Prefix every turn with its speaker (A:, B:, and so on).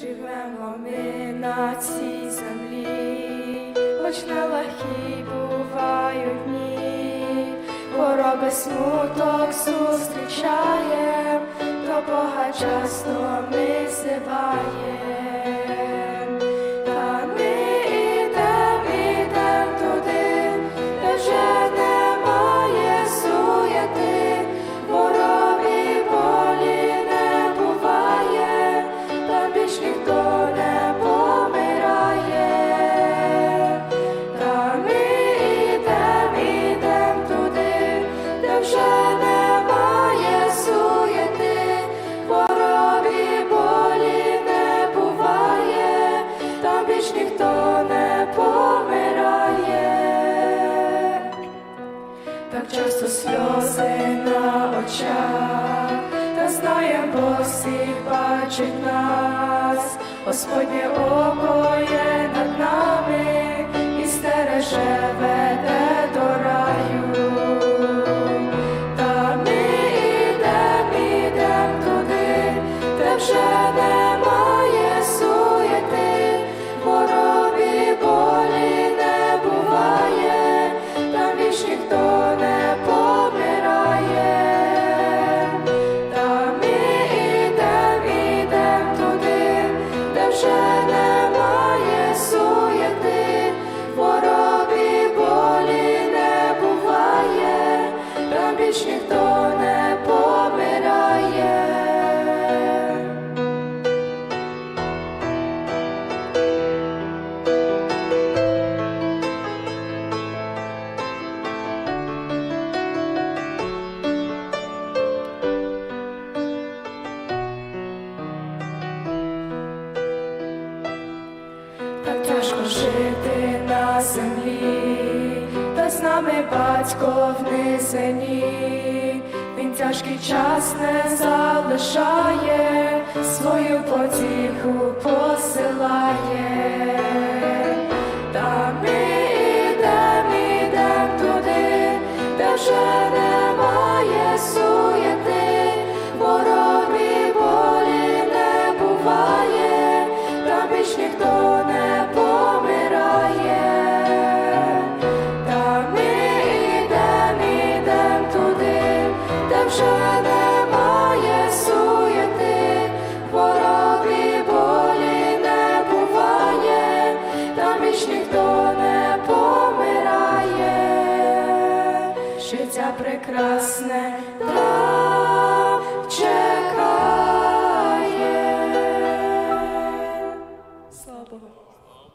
A: Живемо ми на цій землі, хоч нелегкі бувають дні, хвороби смуток зустрічаєм, то Бога часто ми зиваєм. Всіх бачить нас, Господнє око є над нами і стереже веде до раю. Та ми ідем, ідем туди, де вже немає жити на землі, та з нами батько в низині. Він тяжкий час не залишає, свою потіху посилає. Життя прекрасне